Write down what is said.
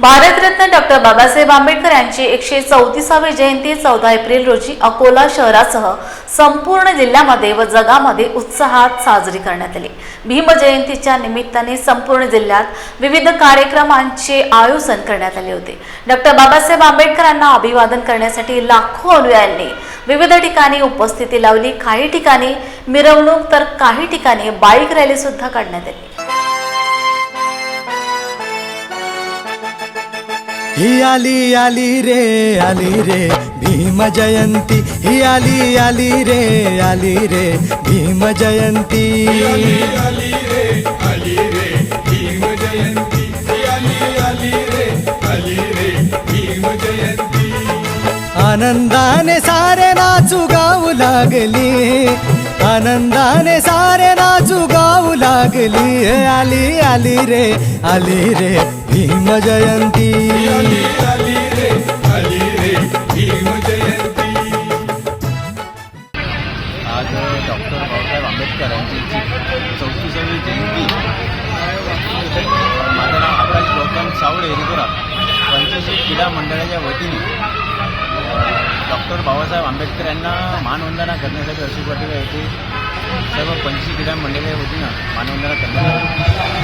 Bharat Ratna doctor Babasaheb Ambedkar यांची एकशे चौतीसावी जयंती चौदा एप्रिल रोजी अकोला शहरासह संपूर्ण जिल्ह्यामध्ये व जगामध्ये उत्साहात साजरी करण्यात आली. भीम जयंतीच्या निमित्ताने संपूर्ण जिल्ह्यात विविध कार्यक्रमांचे आयोजन करण्यात आले होते. डॉक्टर बाबासाहेब आंबेडकरांना अभिवादन करण्यासाठी लाखो अनुयायांनी विविध ठिकाणी उपस्थिती लावली. काही ठिकाणी मिरवणूक तर काही ठिकाणी बाईक रॅली सुद्धा काढण्यात आली. ही आली आली रे आली रे भीम जयंती। ही आली आली रे आली रे भीम जयंती। आनंदाने सारे नाचू गाऊ लागली। आनंदाने सारे नाचू गाऊ लागली। आली आली रे आली रे। भीम जयंती आज डॉक्टर बाबासाहेब आंबेडकर यांची चौतीसावी जयंती. माझं नाव आकाश गौतम सावळे एरिपुरा पंचशील क्रीडा मंडळाच्या वतीने डॉक्टर बाबासाहेब आंबेडकर यांना मानवंदना करण्यासाठी अशोक वाटिका येथे सर्व पंचशील क्रीडा मंडळाच्या वतीनं मानवंदना करण्यात